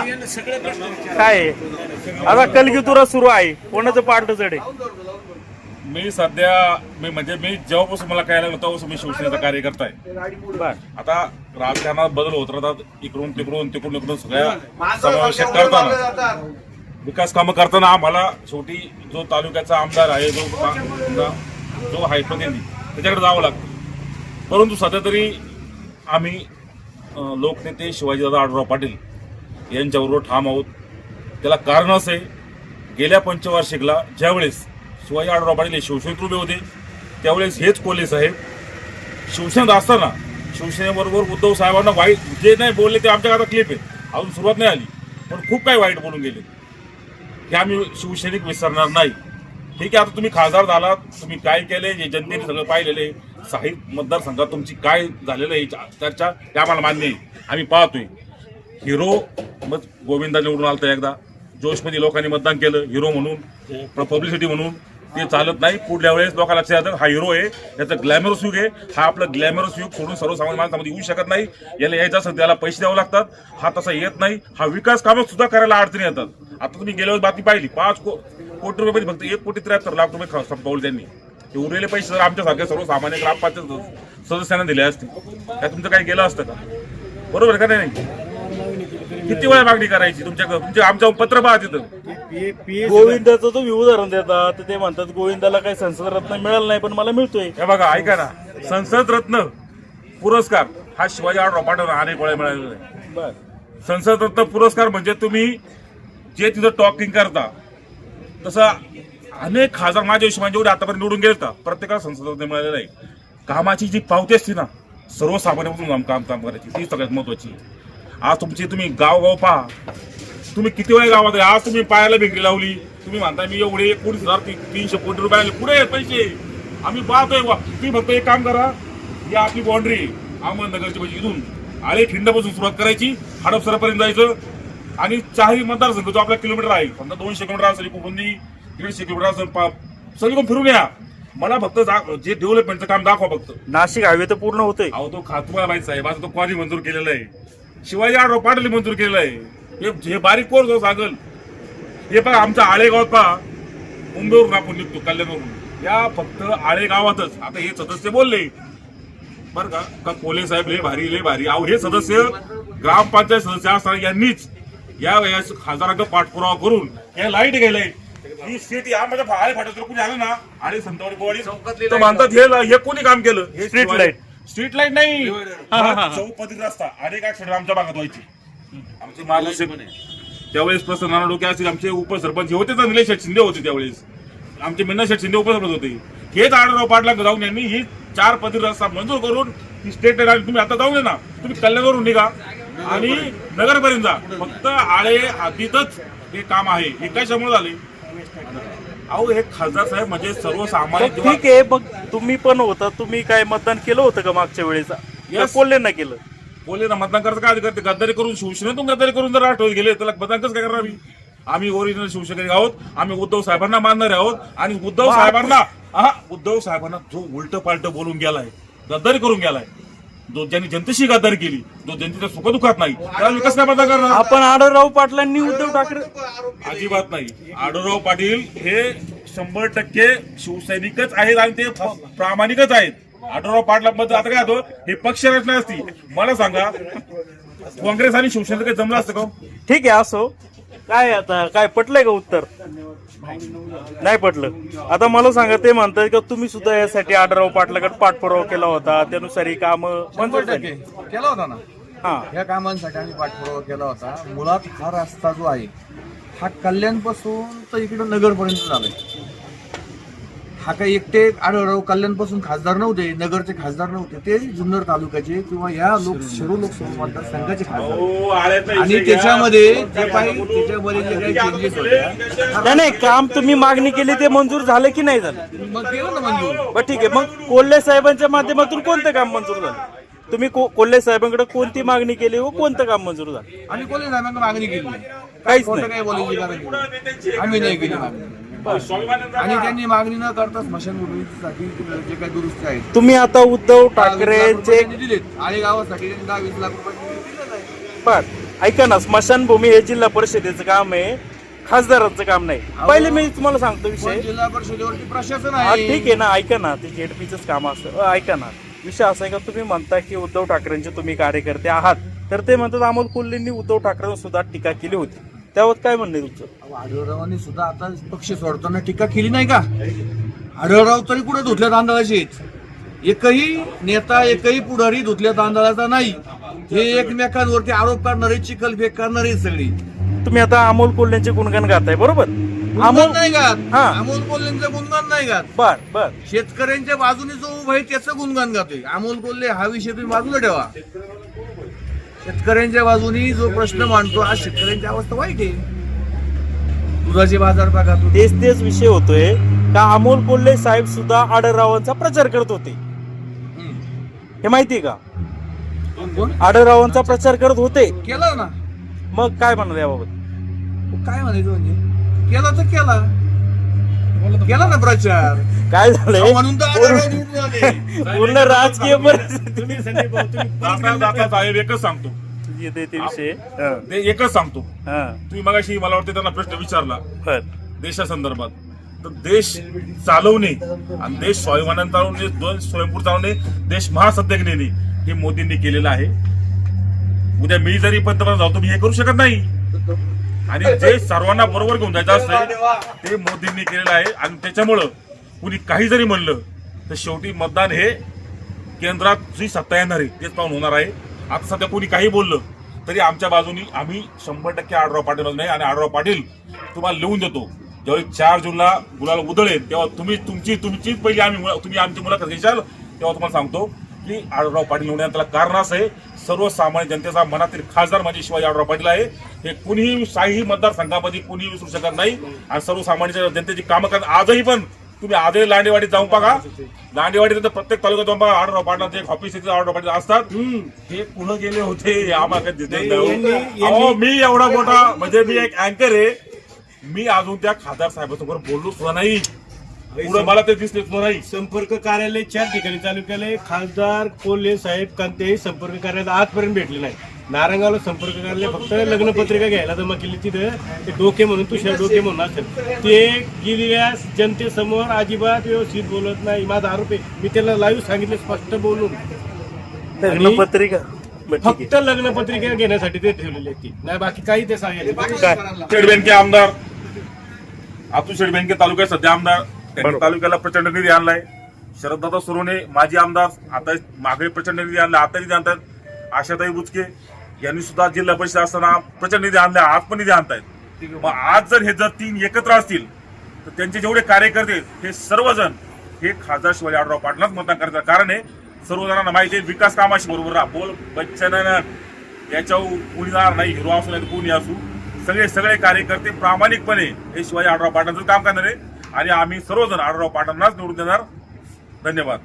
काय आहे? आता कलगीतुरा सुरू आहे. कोणाचं पार्ट जड? आहे मी सध्या मी म्हणजे मी जेव्हापासून मला कळायला लागलं तेव्हापासून मी शिवसेनेचा कार्यकर्ता आहे. बर. आता राजकारणात बदल होत राहतात इकडून तिकडून तिकडून इकडून सगळ्या समावेशक करताना. विकास कामं करताना आम्हाला शेवटी जो तालुक्याचा आमदार आहे जो जो आहे प्रतिनिधी त्याच्याकडे जावं लागतं. परंतु सध्या तरी आम्ही अं, लोकनेते शिवाजीदादा आढळराव पाटील यांच्याबरोबर ठाम आहोत. त्याला कारण असं आहे गेल्या पंचवार्षिकला ज्यावेळेस शिवाजी आढराव पाटील हे शिवसेनेत उभे होते त्यावेळेस हेच कोल्हे साहेब शिवसेनेत असताना शिवसेनेबरोबर उद्धव साहेबांना वाईट जे नाही बोलले ते आमच्या आता क्लिप आहे अजून सुरुवात नाही आली पण खूप काही वाईट बोलून गेले. हे आम्ही शिवसैनिक विसरणार नाही. ठीक आहे आता तुम्ही खासदार झालात तुम्ही काय केले हे जनतेने सगळं पाहिलेलं आहे. साहिब मतदारसंघात तुमची काय झालेलं आहे चर्चा ते आम्हाला मान्य आहे. आम्ही पाहतोय. हिरो मग गोविंदा निवडून आलता एकदा. जोशमध्ये लोकांनी मतदान केलं हिरो म्हणून पब्लिसिटी म्हणून. ते चालत नाही. पुढल्या वेळेस लोकांना लक्षात येतं हा हिरो आहे. याचं ग्लॅमरस युग आहे. हा आपलं ग्लॅमरस युग सोडून सर्वसामान्य माणसामध्ये येऊ शकत नाही. याला यायचं असेल त्याला पैसे द्यावे लागतात. हा तसा येत नाही. हा विकास कामं सुद्धा करायला अडचणी येतात. आता तुम्ही गेल्या वेळेस बातमी पाहिली. पाच को कोटी रुपये फक्त एक कोटी त्र्याहत्तर लाख रुपये ख- संपवले त्यांनी. ते उरलेले पैसे जर आमच्यासारख्या सर्वसामान्य ग्रामपंचायत सदस्य- सदस्यांना दिले असते काय तुमचं काही गेलं असतं का? बरोबर आहे का नाही? किती वेळा मागणी करायची? तुमच्याकडे तुमच्या आमच्या पत्र पहा तिथं. गोविंदाचं तुम्ही उदाहरण देता तर ते म्हणतात गोविंदाला काही संसद रत्न मिळालं नाही पण मला मिळतोय. हे बघा ऐका ना. संसद रत्न पुरस्कार हा शिवाजी पाठवला अनेक वेळा मिळालेला आहे. बर. संसद रत्न पुरस्कार म्हणजे तुम्ही जे तिथं टॉकिंग करता तसं अनेक खासदार माझ्या हिशोबाने जेवढे आतापर्यंत निवडून गेले का प्रत्येकाला संसद रत्न मिळालेलं आहे. कामाची जी पावती असते ना सर्वसामान्यपासून काम काम काम करायची ती सगळ्यात महत्वाची आज तुमची तुम्ही गाव गाव पहा. तुम्ही किती वेळा गावात आहे? आज तुम्ही पायाला भिंगरी लावली. तुम्ही म्हणताय मी एवढे एकोणीस हजार तीनशे कोटी रुपये आले पुढे आहेत पैसे. आम्ही पाहतोय वा तुम्ही फक्त एक काम करा. ही आपली बाउंड्री अहमदनगरची म्हणजे इथून आळे खिंडापासून सुरुवात करायची. हडपसरापर्यंत जायचं. आणि चारही मतदारसंघ जो आपला किलोमीटर आहे समजा दोनशे किलोमीटर असेल कुंदी दीडशे किलोमीटर असेल पा- सगळीकडून फिरून या. मला फक्त जा- डेव्हलपमेंटचं काम दाखवा फक्त. नाशिक हायवे तर पूर्ण होतोय. अहो तो खा तुम्हाला माहिती साहेब आता तो कॉली मंजूर केलेला आहे. शिवाजी आढराव पाटील मंजूर केलेलं आहे हे हे बारीक कोर्स जो सांगल हे पहा आमच्या आळेगावात पहा. मुंबईवरून आपण निघतो कल्याणवरून. या फक्त आळे गावातच आता हे सदस्य बोलले. बरं का? का कोले साहेब लय भारी लय भारी. अहो हे सदस्य ग्रामपंचायत सदस्य असताना यांनीच या वयास खासदारांचा पाठपुरावा करून हे लाइट गेलंय ही शेती हा माझ्या आळे फाट्यात कोणी आलं ना. आळे संतवाडी गोवाडी तर म्हणतात हे कोणी काम केलं? हे शिवाजी- light. स्ट्रीट लाइट नाही. हा, हा, हा. चौपदरी रस्ता. अनेक ऍक्सिडेंट आमच्या भागात व्हायची. आमचे मार्गदर्शक त्यावेळेस प्रसन्न नाना डोके असतील आमचे उपसरपंच हे होते तर निलेश शेठ शिंदे होते त्यावेळेस. आमचे मिन्ना शेठ शिंदे उपसरपंच होते. हेच आढळराव पाटला जाऊन यांनी ही चार पदरी रस्ता मंजूर करून ही स्टेट लाइट आणि तुम्ही आता जाऊ नये ना. तुम्ही कल्याणवरून निघा. आणि नगरपर्यंत जा. फक्त आळे हद्दीतच हे काम आहे. हे कशामुळे झाले? अहो हे खासदार साहेब म्हणजे सर्वसामान्य तर ठीक आहे मग तुम्ही पण होता तुम्ही काय मतदान केलं होतं का मागच्या वेळेचा Yes. कोल्हेंना केलं. ना मतदान करायचं काय करते गद्दारी करून शिवसेनेतून गद्दारी करून जर राष्ट्रवादी गेले त्याला मतदान कसं काय करणार आम्ही? आम्ही ओरिजिनल शिवसैनिक आहोत आम्ही उद्धव साहेबांना मानणारे आहोत आणि उद्धव साहेबांना हा उद्धव साहेबांना जो उलट पालट बोलून गेलाय गद्दारी करून गेलाय जो ज्यांनी जनतेशी गद्दारी केली जो जनतेच्या सुखदुःखात नाही त्याला विकास काय करणार. आपण आढळराव पाटलांनी उद्धव ठाकरे अजिबात नाही. आढळराव पाटील हे शंभर टक्के शिवसैनिकच आहेत आणि ते प्रामाणिकच आहेत. आढळराव पाटलांबद्दल आता काय होतं? हे पक्ष रचना असती. मला सांगा काँग्रेस आणि शिवसेनेचं काही जमलं असतं का हो? ठीक आहे असो. काय आता काय पटलंय का उत्तर? नाही पटलं. आता मला सांगा ते म्हणतात का तुम्ही सुद्धा यासाठी आढळराव पाटलाकडे पाठपुरावा केला होता त्यानुसार ही काम मंजूर झाली. केला होता ना? हा. या कामांसाठी आम्ही पाठपुरावा केला होता. मुळात हा रस्ता जो आहे हा कल्याणपासून तर इकडं नगरपर्यंत झालाय. हा काही एकटे आढळराव कल्याणपासून खासदार नव्हते नगरचे खासदार नव्हते ते जुन्नर तालुक्याचे किंवा या लोक शिरो लोकसभा मतदारसंघाचे खासदार. आणि. त्याच्यामध्ये जे काही त्याच्यामध्ये जे काही चेंजेस होत्या नाही नाही काम तुम्ही मागणी केली ते मंजूर झालं की नाही झालं? मग केलं ना मंजूर. बरं ठीक आहे. मग कोल्हे साहेबांच्या माध्यमातून कोणतं काम मंजूर झालं? तुम्ही को- कोल्हे साहेबांकडे कोणती मागणी केली व कोणतं काम मंजूर झालं? आणि कोणी साहेबांना मागणी केली. नाही. काहीच नाही. काही बोलायची. आम्ही नाही केली मागणी. आणि त्यांनी मागणी न करता स्मशानभूमीसाठी जे काही दुरुस्ती आहेत. तुम्ही आता उद्धव ठाकरेंचे त्यांनी दिलेत. आणि गावासाठी त्यांनी दहा वीस लाख रुपये आहे. बर. ऐका ना स्मशानभूमी हे जिल्हा परिषदेचं काम आहे. खासदारांचं काम नाही. पहिले मी तुम्हाला सांगतो पण विषय. जिल्हा परिषदेवरती प्रशासन हा आहे? ठीक आहे ना ऐका ना ते जेडपीच काम असतं. अ, ऐका ना. विषय असा आहे का तुम्ही म्हणता की उद्धव ठाकरेंचे तुम्ही कार्यकर्ते आहात. तर ते म्हणतात अमोल कोल्हेंनी उद्धव ठाकरेंवर सुद्धा टीका केली होती. त्यावर काय म्हणणं आहे तुमचं? अहो, आढळरावांनी सुद्धा आता पक्ष सोडताना टीका केली नाही का? आढळराव तरी कुठे धुतल्या तांदळाचे आहेत? एकही नेता एकही पुढारी धुतल्या तांदळाचा नाही. हे एकमेकांवरती आरोप करणारे चिखल फेक करणारे सगळी. तुम्ही आता अमोल कोल्हेंचे गुणगान गाताय बरोबर? गुणगान अमोल नाही गात. हा. अमोल कोल्हेंचं गुणगान नाही गात. बर बर. शेतकऱ्यांच्या बाजूने जो उभा आहे त्याचं गुणगान गातोय. अमोल कोल्हे हा विषय तुम्ही बाजूला ठेवा. शेतकऱ्यांच्या बाजूनी जो प्रश्न मांडतो आज शेतकऱ्यांची अवस्था वाईट आहे. दुधाचे बाजार भागात तेच तेच विषय होतोय. का अमोल कोल्हे साहेब सुद्धा आडररावांचा प्रचार करत होते? हे माहितीये का? आडररावांचा प्रचार करत होते. केला ना. मग काय म्हणणार याबाबत? काय म्हणायचं म्हणजे? केला तर केला. केला ना प्रचार. काय झालंय? म्हणून तर आढळराव निवडून आले. पूर्ण राजकीय परिस्थिती. साहेब एकच सांगतो. येते ते विषय. हा, ते एकच सांगतो. हा, तुम्ही मगाशी मला वाटतं त्यांना प्रश्न विचारला. बर. देशासंदर्भात. तर देश चालवणे आणि देश स्वाभिमानाने चालवणे दोन स्वयंपूर चालवणे देश महासत्तेक नेणे हे मोदींनी केलेलं आहे. उद्या मी जरी पंतप्रधान झालो तर मी हे करू शकत नाही. आणि जे सर्वांना बरोबर घेऊन जायचं असतं ते मोदींनी केलेलं आहे. आणि त्याच्यामुळं कुणी काही जरी म्हणलं तर शेवटी मतदान हे केंद्रात जी सत्ता येणार आहे तेच पाहून होणार आहे. आता सध्या कोणी काही बोललं तरी आमच्या बाजूनी आम्ही शंभर टक्के आडराव पाटील नाही आणि आडराव पाटील तुम्हाला लिहून देतो ज्यावेळी चार जूनला गुलाल उधळेल तेव्हा तुम्ही तुमची तुमचीच पहिली आम्ही मुला- तुम्ही आमची मुलाखत घेशाल तेव्हा तुम्हाला सांगतो की आढराव पाटील निवडण्याला त्याला कारण असं आहे. सर्वसामान्य जनतेचा मनातील खासदार माझे शिवाजी आढराव पाटील आहे. हे कुणीही शाही मतदारसंघामध्ये कुणीही विसरू शकत नाही. आणि सर्वसामान्य जनतेची कामं करत आजही पण तुम्ही आजही लांडेवाडीत जाऊन बघा. लांडेवाडीत तर प्रत्येक तालुक्यात जाऊन बघा. आढराव पाटलाचे एक ऑफिस आढराव पाटील असतात. हे कुठं गेले होते. अहो, मी एवढा मोठा म्हणजे मी एक अँकर आहे. मी अजून त्या खासदार साहेबांसमोर बोललो सुद्धा नाही. पुढे मला ते दिसले सुद्धा नाही. संपर्क कार्यालय चार ठिकाणी चालू केलंय खासदार कोल्हे साहेब कोणत्याही संपर्क कार्यालय आजपर्यंत भेटले नाही नारंगावला संपर्क कार्यालय फक्त लग्नपत्रिका घ्यायला जमा केली तिथं. ते डोके म्हणून तुषार डोके म्हणून असेल. ते गेलेल्या जनतेसमोर अजिबात व्यवस्थित बोलत नाही. माझा आरोप आहे. मी त्याला लाईव्ह सांगितलं स्पष्ट बोलून. लग्नपत्रिका? फक्त लग्नपत्रिका घेण्यासाठी ते ठेवलेले ती. नाही बाकी काही ते सांगितलं आमदार शेड बँके तालुक्यात सध्या आमदार. त्यांनी. तालुक्याला प्रचंड निधी आणलाय. शरददादा सुरोने माजी आमदार आता मागे प्रचंड निधी आणला आता निधी आणतात आशाताई बुचके यांनी सुद्धा जिल्हा परिषद असताना प्रचंड निधी आणला आज पण निधी आणतायत मग आज जर हे जर तीन एकत्र असतील तर त्यांचे जेवढे कार्यकर्ते हे सर्वजण हे खासदार शिवाजी आढराव पाटलाच मतदान करतात. कारण आहे सर्वजणांना माहिती आहे विकास कामाशी बरोबर राहा. बोल बच्चन याच्यावर कोणी जाणार नाही हिरो असू नाही कोणी असू. सगळे सगळे कार्यकर्ते प्रामाणिकपणे हे शिवाजी आढराव पाटलांचं काम करणार. आहे आणि आम्ही सर्वजण आढराव पाटलांनाच निवडून देणार. धन्यवाद.